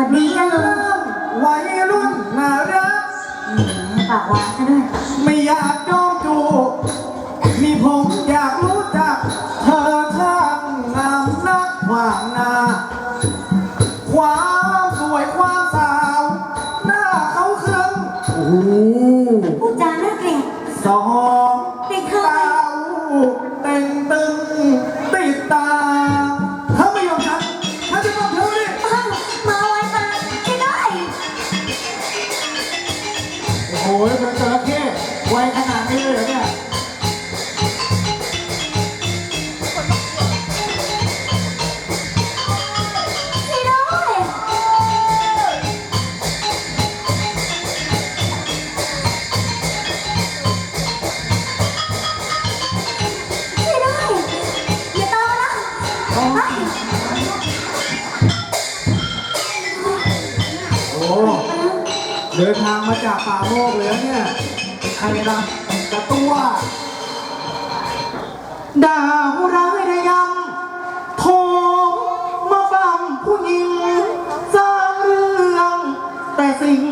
วัสดีจ้าลุงวัรุ่นน่ารักแากวาซะด้วย ไม่อยากโองดูมีผมอยากรู้จัก เธอข้างงามนักหว่างนาความสวยความสาว หน้าเขาเครึ่งโอ้โหจาน่าเกลียดสอง เด็กเข้าไป เต้า โอ้โหเป็นจระเข้ไวขนาดนี้เลยเหรอเนี่ยช่วยด้วยช่วยด้วยอย่าตามานะเฮ้ย โอ้ เดินทางมาจากป่าโมกเลยนะเนี่ยใครนะกระตัวดาวร้ายระยำโทมาฟังผู้หญิงสร้างเรื่อง แต่สิ่ง